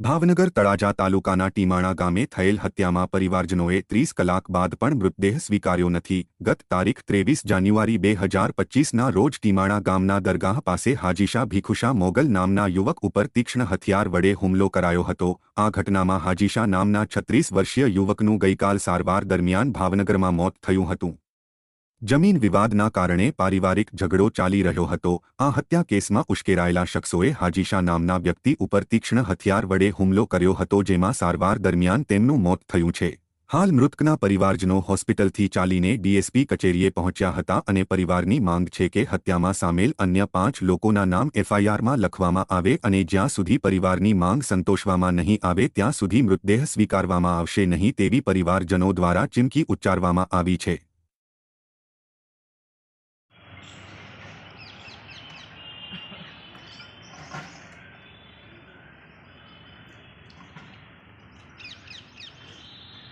ભાવનગર તળાજા તાલુકાના ટીમાણા ગામે થયેલ હત્યામાં પરિવારજનોએ ત્રીસ કલાક બાદ પણ મૃતદેહ સ્વીકાર્યો નથી. ગત તારીખ ત્રેવીસ જાન્યુઆરી બે હજાર પચીસના રોજ ટીમાણા ગામના દરગાહ પાસે હાજીશા ભીખુશા મોગલ નામના યુવક ઉપર તીક્ષ્ણ હથિયાર વડે હુમલો કરાયો હતો. આ ઘટનામાં હાજીશા નામના છત્રીસ વર્ષીય યુવકનું ગઈકાલ સારવાર દરમિયાન ભાવનગરમાં મોત થયું હતું. જમીન વિવાદના કારણે પારિવારિક ઝઘડો ચાલી રહ્યો હતો. આ હત્યા કેસમાં ઉશ્કેરાયેલા શખ્સોએ હાજીશા નામના વ્યક્તિ ઉપર તીક્ષ્ણ હથિયાર વડે હુમલો કર્યો હતો, જેમાં સારવાર દરમિયાન તેમનું મોત થયું છે. હાલ મૃતકના પરિવારજનો હોસ્પિટલથી ચાલીને ડીએસપી કચેરીએ પહોંચ્યા હતા અને પરિવારની માંગ છે કે હત્યામાં સામેલ અન્ય પાંચ લોકોના નામ એફઆઈઆરમાં લખવામાં આવે અને જ્યાં સુધી પરિવારની માંગ સંતોષવામાં નહીં આવે, ત્યાં સુધી મૃતદેહ સ્વીકારવામાં આવશે નહીં તેવી પરિવારજનો દ્વારા ચીમકી ઉચ્ચારવામાં આવી છે.